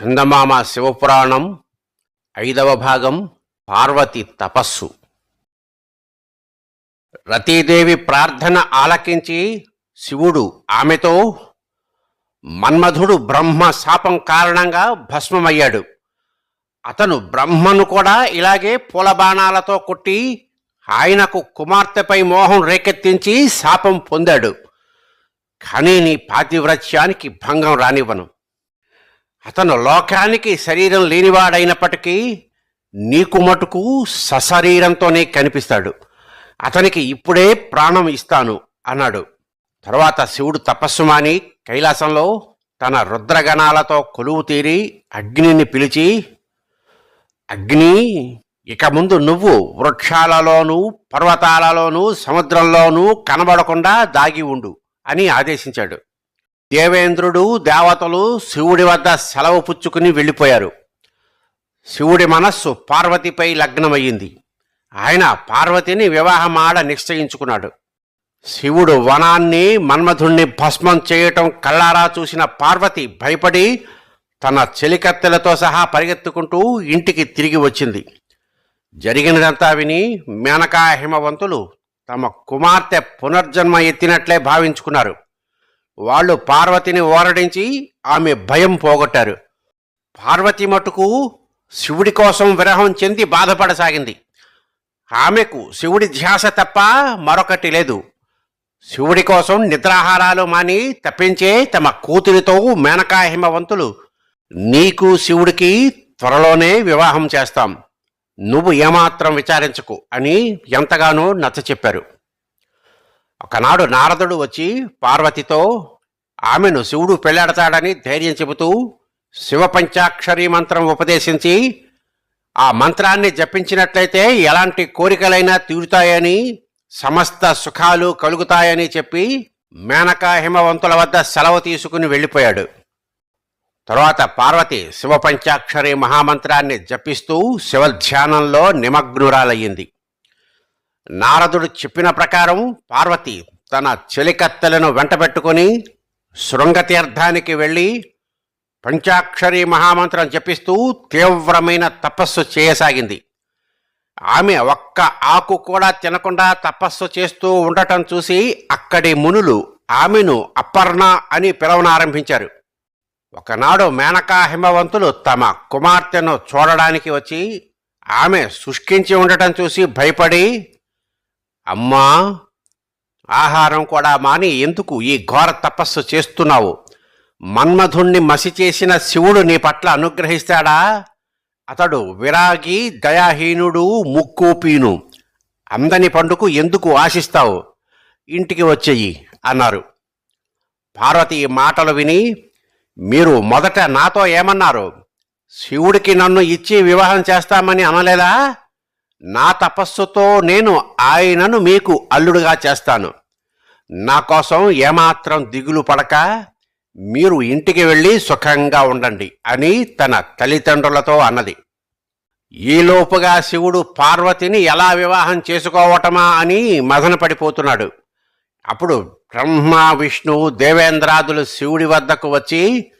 చందమామ శివపురాణం ఐదవ భాగం పార్వతి తపస్సు. రతీదేవి ప్రార్థన ఆలకించి శివుడు ఆమెతో మన్మధుడు బ్రహ్మ శాపం కారణంగా భస్మమయ్యాడు. అతను బ్రహ్మను కూడా ఇలాగే పూలబాణాలతో కొట్టి ఆయనకు కుమార్తెపై మోహం రేకెత్తించి శాపం పొందాడు. కానీ నీ పాతివ్రత్యానికి భంగం రానివ్వను. అతను లోకానికి శరీరం లేనివాడైనప్పటికీ నీకు మటుకు సశరీరంతోనే కనిపిస్తాడు. అతనికి ఇప్పుడే ప్రాణం ఇస్తాను అన్నాడు. తర్వాత శివుడు తపస్సు మాని కైలాసంలో తన రుద్రగణాలతో కొలువు తీరి అగ్నిని పిలిచి అగ్ని ఇక ముందు నువ్వు వృక్షాలలోనూ పర్వతాలలోనూ సముద్రంలోనూ కనబడకుండా దాగి ఉండు అని ఆదేశించాడు. దేవేంద్రుడు దేవతలు శివుడి వద్ద సెలవు పుచ్చుకుని వెళ్ళిపోయారు. శివుడి మనస్సు పార్వతిపై లగ్నమయ్యింది. ఆయన పార్వతిని వివాహమాడ నిశ్చయించుకున్నాడు. శివుడు వనాన్ని మన్మధుణ్ణి భస్మం చేయటం కళ్ళారా చూసిన పార్వతి భయపడి తన చెలికత్తెలతో సహా పరిగెత్తుకుంటూ ఇంటికి తిరిగి వచ్చింది. జరిగినదంతా విని మేనకా హిమవంతులు తమ కుమార్తె పునర్జన్మ ఎత్తినట్లే భావించుకున్నారు. వాళ్ళు పార్వతిని ఓరడించి ఆమె భయం పోగొట్టారు. పార్వతి మటుకు శివుడి కోసం విరహం చెంది బాధపడసాగింది. ఆమెకు శివుడి ధ్యాస తప్ప మరొకటి లేదు. శివుడి కోసం నిద్రాహారాలు మాని తప్పించే తమ కూతురితో మేనకా హిమవంతులు. నీకు శివుడికి త్వరలోనే వివాహం చేస్తాం. నువ్వు ఏమాత్రం విచారించకు అని ఎంతగానో నచ్చ చెప్పారు ఒకనాడు నారదుడు వచ్చి పార్వతితో ఆమెను శివుడు పెళ్ళాడతాడని ధైర్యం చెబుతూ శివపంచాక్షరి మంత్రం ఉపదేశించి ఆ మంత్రాన్ని జపించినట్లయితే ఎలాంటి కోరికలైనా తీరుతాయని సమస్త సుఖాలు కలుగుతాయని చెప్పి మేనకా హిమవంతుల వద్ద సెలవు తీసుకుని వెళ్ళిపోయాడు. తరువాత పార్వతి శివపంచాక్షరి మహామంత్రాన్ని జపిస్తూ శివధ్యానంలో నిమగ్నురాలయ్యింది. నారదుడు చెప్పిన ప్రకారం పార్వతి తన చెలికత్తెలను వెంటబెట్టుకుని శృంగతీర్థానికి వెళ్ళి పంచాక్షరి మహామంత్రం జపిస్తూ తీవ్రమైన తపస్సు చేయసాగింది. ఆమె ఒక్క ఆకు కూడా తినకుండా తపస్సు చేస్తూ ఉండటం చూసి అక్కడి మునులు ఆమెను అపర్ణ అని పిలవనారంభించారు. ఒకనాడు మేనకా హిమవంతులు తమ కుమార్తెను చూడడానికి వచ్చి ఆమె శుష్కించి ఉండటం చూసి భయపడి అమ్మా ఆహారం కూడా మాని ఎందుకు ఈ ఘోర తపస్సు చేస్తున్నావు? మన్మధుణ్ణి మసి చేసిన శివుడు నీ పట్ల అనుగ్రహిస్తాడా? అతడు విరాగి దయాహీనుడు ముక్కుపీను. అందని పండుకు ఎందుకు ఆశిస్తావు? ఇంటికి వచ్చేయి అన్నారు. పార్వతి మాటలు విని మీరు మొదట నాతో ఏమన్నారు? శివుడికి నన్ను ఇచ్చి వివాహం చేస్తామని అనలేదా? నా తపస్సుతో నేను ఆయనను మీకు అల్లుడుగా చేస్తాను. నా కోసం ఏమాత్రం దిగులు పడక మీరు ఇంటికి వెళ్ళి సుఖంగా ఉండండి అని తన తల్లిదండ్రులతో అన్నది. ఈలోపుగా శివుడు పార్వతిని ఎలా వివాహం చేసుకోవటమా అని మదనపడిపోతున్నాడు. అప్పుడు బ్రహ్మ విష్ణు దేవేంద్రాదులు శివుడి వద్దకు వచ్చి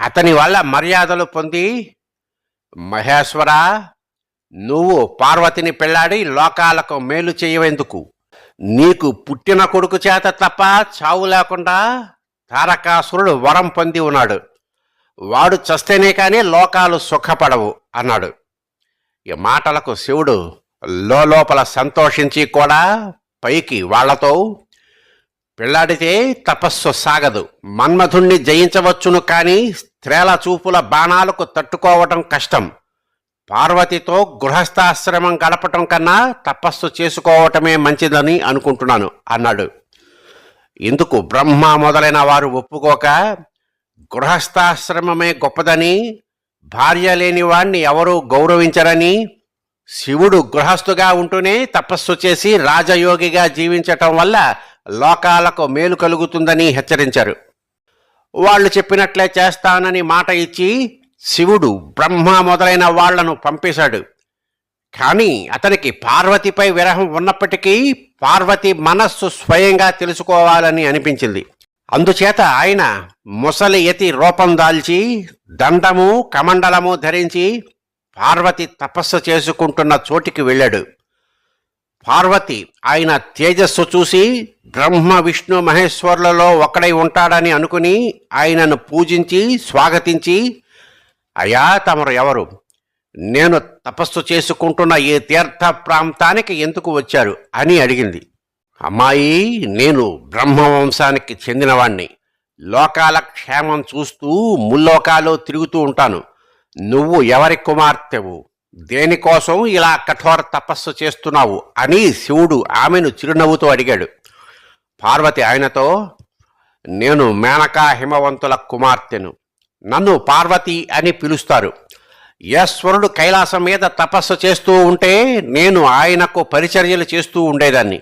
అతని వల్ల మర్యాదలు పొంది మహేశ్వర నువ్వు పార్వతిని పెళ్ళాడి లోకాలకు మేలు చేయవెందుకు? నీకు పుట్టిన కొడుకు చేత తప్ప చావు లేకుండా తారకాసురుడు వరం పొంది ఉన్నాడు. వాడు చస్తేనే కానీ లోకాలు సుఖపడవు అన్నాడు. ఈ మాటలకు శివుడు లోపల సంతోషించి కూడా పైకి వాళ్ళతో పెళ్ళాడితే తపస్సు సాగదు. మన్మధుణ్ణి జయించవచ్చును కానీ స్త్రీల చూపుల బాణాలకు తట్టుకోవటం కష్టం. పార్వతితో గృహస్థాశ్రమం గడపటం కన్నా తపస్సు చేసుకోవటమే మంచిదని అనుకుంటున్నాను అన్నాడు. ఇందుకు బ్రహ్మ మొదలైన వారు ఒప్పుకోక గృహస్థాశ్రమమే గొప్పదని భార్య లేని వాణ్ణి ఎవరూ గౌరవించరని శివుడు గృహస్థుగా ఉంటూనే తపస్సు చేసి రాజయోగిగా జీవించటం వల్ల లోకాలకు మేలు కలుగుతుందని హెచ్చరించారు. వాళ్ళు చెప్పినట్లే చేస్తానని మాట ఇచ్చి శివుడు బ్రహ్మ మొదలైన వాళ్ళను పంపేశాడు. కానీ అతనికి పార్వతిపై విరహం ఉన్నప్పటికీ పార్వతి మనస్సు స్వయంగా తెలుసుకోవాలని అనిపించింది. అందుచేత ఆయన ముసలి యతి రూపం దాల్చి దండము కమండలము ధరించి పార్వతి తపస్సు చేసుకుంటున్న చోటికి వెళ్ళాడు. పార్వతి ఆయన తేజస్సు చూసి బ్రహ్మ విష్ణు మహేశ్వరులలో ఒకడై ఉంటాడని అనుకుని ఆయనను పూజించి స్వాగతించి అయా తమరు ఎవరు? నేను తపస్సు చేసుకుంటున్న ఈ తీర్థ ప్రాంతానికి ఎందుకు వచ్చారు అని అడిగింది. అమ్మాయి నేను బ్రహ్మవంశానికి చెందినవాణ్ణి. లోకాల క్షేమం చూస్తూ ముల్లోకాలు తిరుగుతూ ఉంటాను. నువ్వు ఎవరి కుమార్తెవు? దేనికోసం ఇలా కఠోర తపస్సు చేస్తున్నావు? అని శివుడు ఆమెను చిరునవ్వుతో అడిగాడు. పార్వతి ఆయనతో నేను మేనకా హిమవంతుల కుమార్తెను. నన్ను పార్వతి అని పిలుస్తారు. ఈశ్వరుడు కైలాసం మీద తపస్సు చేస్తూ ఉంటే నేను ఆయనకు పరిచర్యలు చేస్తూ ఉండేదాన్ని.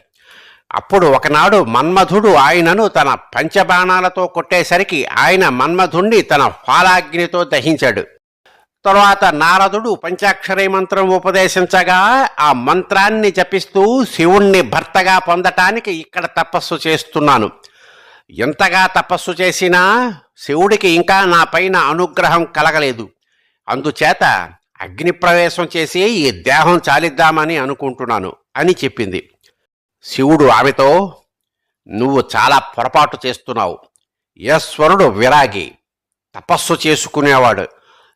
అప్పుడు ఒకనాడు మన్మధుడు ఆయనను తన పంచబాణాలతో కొట్టేసరికి ఆయన మన్మధుణ్ణి తన ఫాలాగ్నితో దహించాడు. తరువాత నారదుడు పంచాక్షరి మంత్రం ఉపదేశించగా ఆ మంత్రాన్ని జపిస్తూ శివుణ్ణి భర్తగా పొందటానికి ఇక్కడ తపస్సు చేస్తున్నాను. ఎంతగా తపస్సు చేసినా శివుడికి ఇంకా నా పైన అనుగ్రహం కలగలేదు. అందుచేత అగ్నిప్రవేశం చేసి ఈ దేహం చాలిద్దామని అనుకుంటున్నాను అని చెప్పింది. శివుడు ఆమెతో నువ్వు చాలా పొరపాటు చేస్తున్నావు. ఈశ్వరుడు విరాగి తపస్సు చేసుకునేవాడు.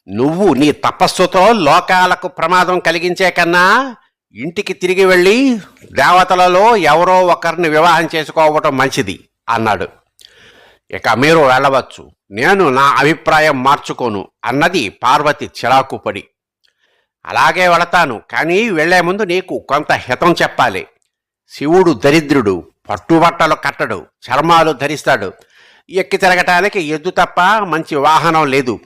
నువ్వు నీ తపస్సుతో లోకాలకు ప్రమాదం కలిగించే కన్నా ఇంటికి తిరిగి వెళ్ళి దేవతలలో ఎవరో ఒకరిని వివాహం చేసుకోవటం మంచిది అన్నాడు. ఇక మీరు వెళ్ళవచ్చు. నేను నా అభిప్రాయం మార్చుకోను అన్నది పార్వతి చిరాకు పడి అలాగే వెళతాను కానీ వెళ్ళే ముందు నీకు కొంత హితం చెప్పాలి. శివుడు దరిద్రుడు పట్టుబట్టలు కట్టడు చర్మాలు ధరిస్తాడు. ఎక్కి తిరగటానికి ఎద్దు తప్ప మంచి వాహనం లేదు.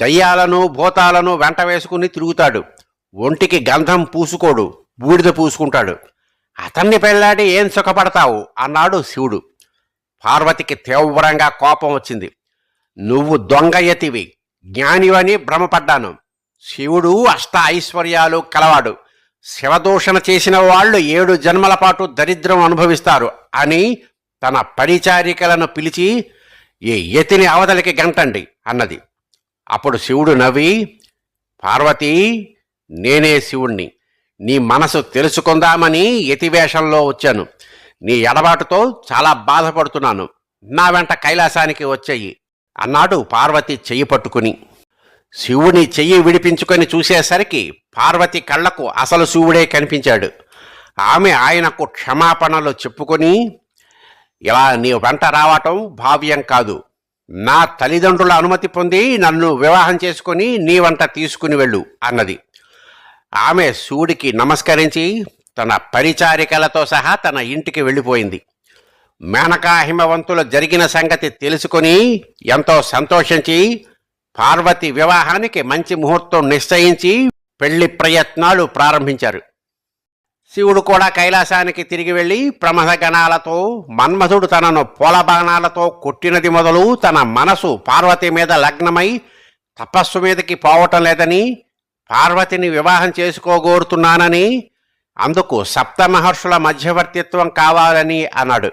దయ్యాలను భూతాలను వెంట వేసుకుని తిరుగుతాడు. ఒంటికి గంధం పూసుకోడు బూడిద పూసుకుంటాడు. అతన్ని పెళ్ళాడి ఏం సుఖపడతావు? అన్నాడు శివుడు. పార్వతికి తీవ్రంగా కోపం వచ్చింది. నువ్వు దొంగయతివి జ్ఞానివని భ్రమపడ్డాను. శివుడు అష్ట ఐశ్వర్యాలు కలవాడు. శివదూషణ చేసిన వాళ్ళు ఏడు జన్మల పాటు దరిద్రం అనుభవిస్తారు అని తన పరిచారికలను పిలిచి ఈ యతిని అవతలికి గంటండి అన్నది. అప్పుడు శివుడు నవ్వి పార్వతి నేనే శివుణ్ణి. నీ మనసు తెలుసుకుందామని యతివేషంలో వచ్చాను. నీ ఎడబాటుతో చాలా బాధపడుతున్నాను. నా వెంట కైలాసానికి వచ్చేయి. అన్నాడు పార్వతి చెయ్యి పట్టుకుని. శివుని చెయ్యి విడిపించుకొని చూసేసరికి పార్వతి కళ్ళకు అసలు శివుడే కనిపించాడు. ఆమె ఆయనకు క్షమాపణలు చెప్పుకొని ఇలా నీ వెంట రావటం భావ్యం కాదు. నా తల్లిదండ్రుల అనుమతి పొంది నన్ను వివాహం చేసుకొని నీ వంట తీసుకుని వెళ్ళు అన్నది. ఆమె శివుడికి నమస్కరించి తన పరిచారికలతో సహా తన ఇంటికి వెళ్ళిపోయింది. మేనకా హిమవంతులు జరిగిన సంగతి తెలుసుకొని ఎంతో సంతోషించి పార్వతి వివాహానికి మంచి ముహూర్తం నిశ్చయించి పెళ్ళి ప్రయత్నాలు ప్రారంభించారు. శివుడు కూడా కైలాసానికి తిరిగి వెళ్ళి ప్రమథగణాలతో మన్మధుడు తనను పూలబాణాలతో కొట్టినది మొదలు తన మనసు పార్వతి మీద లగ్నమై తపస్సు మీదకి పోవటం లేదని పార్వతిని వివాహం చేసుకోగోరుతున్నానని అందుకు సప్త మహర్షుల మధ్యవర్తిత్వం కావాలని అన్నాడు.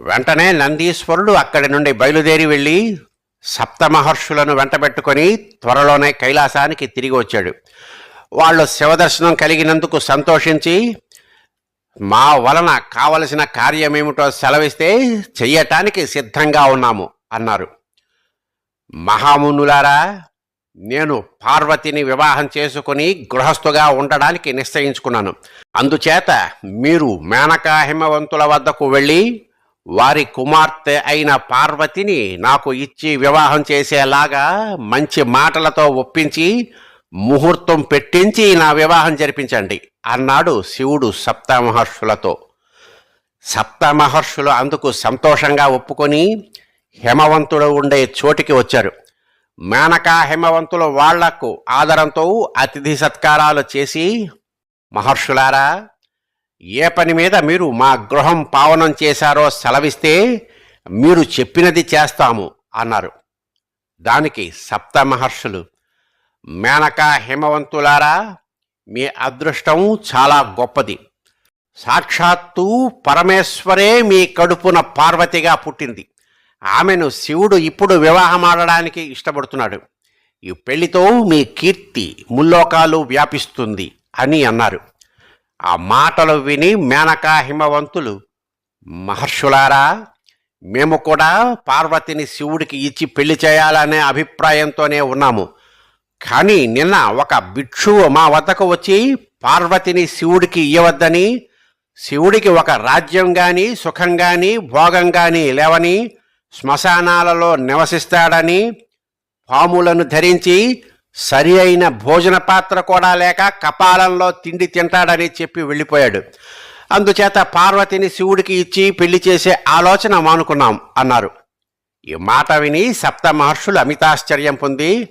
వెంటనే నందీశ్వరుడు అక్కడి నుండి బయలుదేరి వెళ్ళి సప్త మహర్షులను వెంటబెట్టుకొని త్వరలోనే కైలాసానికి తిరిగి వచ్చాడు. వాళ్ళు శివదర్శనం కలిగినందుకు సంతోషించి మా వలన కావలసిన కార్యమేమిటో సెలవిస్తే చెయ్యటానికి సిద్ధంగా ఉన్నాము అన్నారు. మహామునులారా నేను పార్వతిని వివాహం చేసుకుని గృహస్థుగా ఉండడానికి నిశ్చయించుకున్నాను. అందుచేత మీరు మేనకా హిమవంతుల వద్దకు వెళ్ళి వారి కుమార్తె అయిన పార్వతిని నాకు ఇచ్చి వివాహం చేసేలాగా మంచి మాటలతో ఒప్పించి ముహూర్తం పెట్టించి నా వివాహం జరిపించండి అన్నాడు శివుడు సప్తమహర్షులతో. సప్తమహర్షులు అందుకు సంతోషంగా ఒప్పుకొని హిమవంతుడు ఉండే చోటికి వచ్చారు. మేనకా హిమవంతులు వాళ్ళకు ఆదరంతో అతిథి సత్కారాలు చేసి మహర్షులారా ఏ పని మీద మీరు మా గృహం పావనం చేశారో సెలవిస్తే మీరు చెప్పినది చేస్తాము అన్నారు. దానికి సప్త మహర్షులు మేనకా హిమవంతులారా మీ అదృష్టం చాలా గొప్పది. సాక్షాత్తు పరమేశ్వరే మీ కడుపున పార్వతిగా పుట్టింది. ఆమెను శివుడు ఇప్పుడు వివాహమాడడానికి ఇష్టపడుతున్నాడు. ఈ పెళ్ళితో మీ కీర్తి ముల్లోకాలు వ్యాపిస్తుంది అని అన్నారు. ఆ మాటలు విని మేనకా హిమవంతులు మహర్షులారా మేము కూడా పార్వతిని శివుడికి ఇచ్చి పెళ్ళి చేయాలనే అభిప్రాయంతోనే ఉన్నాము. కానీ నిన్న ఒక భిక్షువు మా వద్దకు వచ్చి పార్వతిని శివుడికి ఇయ్యవద్దని శివుడికి ఒక రాజ్యం కానీ సుఖం కానీ భోగం కానీ లేవని శ్మశానాలలో నివసిస్తాడని పాములను ధరించి సరి అయిన భోజన పాత్ర కూడా లేక కపాలంలో తిండి తింటాడని చెప్పి వెళ్ళిపోయాడు. అందుచేత పార్వతిని శివుడికి ఇచ్చి పెళ్ళి చేసే ఆలోచన మానుకున్నాం అన్నారు. ఈ మాట విని సప్త మహర్షులు అమితాశ్చర్యం పొంది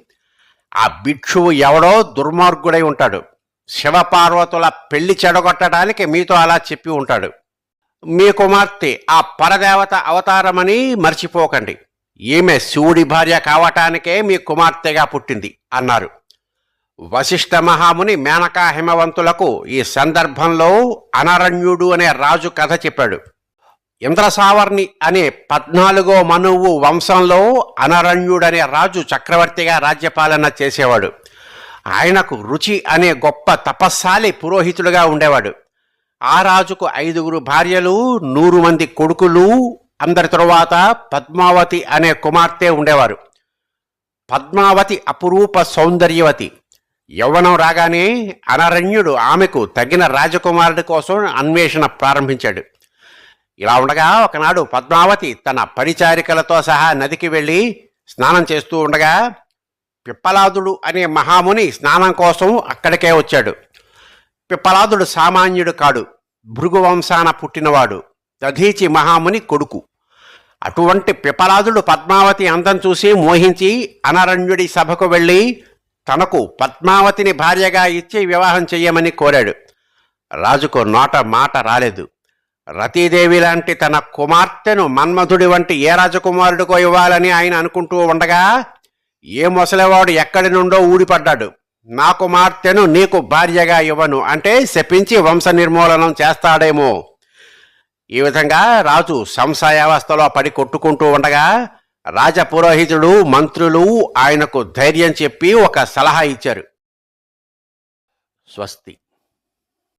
ఆ భిక్షువు ఎవడో దుర్మార్గుడై ఉంటాడు. శివపార్వతుల పెళ్ళి చెడగొట్టడానికి మీతో అలా చెప్పి ఉంటాడు. మీ కుమార్తె ఆ పరదేవత అవతారమని మర్చిపోకండి. ఈమె శివుడి భార్య కావటానికే మీ కుమార్తెగా పుట్టింది అన్నారు. వశిష్ఠ మహాముని మేనకా హిమవంతులకు ఈ సందర్భంలో అనరణ్యుడు అనే రాజు కథ చెప్పాడు. ఇంద్రసావర్ణి అనే పద్నాలుగో మనువు వంశంలో అనరణ్యుడనే రాజు చక్రవర్తిగా రాజ్యపాలన చేసేవాడు. ఆయనకు రుచి అనే గొప్ప తపస్సాలి పురోహితుడుగా ఉండేవాడు. ఆ రాజుకు ఐదుగురు భార్యలు నూరు మంది కొడుకులు అందరి తరువాత పద్మావతి అనే కుమార్తె ఉండేవారు. పద్మావతి అపురూప సౌందర్యవతి. యవ్వనం రాగానే అనరణ్యుడు ఆమెకు తగిన రాజకుమారుడి కోసం అన్వేషణ ప్రారంభించాడు. ఇలా ఉండగా ఒకనాడు పద్మావతి తన పరిచారికలతో సహా నదికి వెళ్ళి స్నానం చేస్తూ ఉండగా పిప్పలాదుడు అనే మహాముని స్నానం కోసం అక్కడికే వచ్చాడు. పిప్పలాదుడు సామాన్యుడు కాడు. భృగువంశాన పుట్టినవాడు. దధీచి మహాముని కొడుకు. అటువంటి పిపలాదుడు పద్మావతి అందం చూసి మోహించి అనరణ్యుడి సభకు వెళ్ళి తనకు పద్మావతిని భార్యగా ఇచ్చి వివాహం చెయ్యమని కోరాడు. రాజుకు నోట మాట రాలేదు. రతీదేవి లాంటి తన కుమార్తెను మన్మధుడి వంటి ఏ రాజకుమారుడికో ఇవ్వాలని ఆయన అనుకుంటూ ఉండగా ఏ ముసలివాడు ఎక్కడి నుండో ఊడిపడ్డాడు. నా కుమార్తెను నీకు భార్యగా ఇవ్వను. అంటే శపించి వంశ నిర్మూలనం చేస్తాడేమో. ఈ విధంగా రాజు సంశయావస్థలో పడి కొట్టుకుంటూ ఉండగా రాజపురోహితుడు మంత్రులు ఆయనకు ధైర్యం చెప్పి ఒక సలహా ఇచ్చారు. స్వస్తి.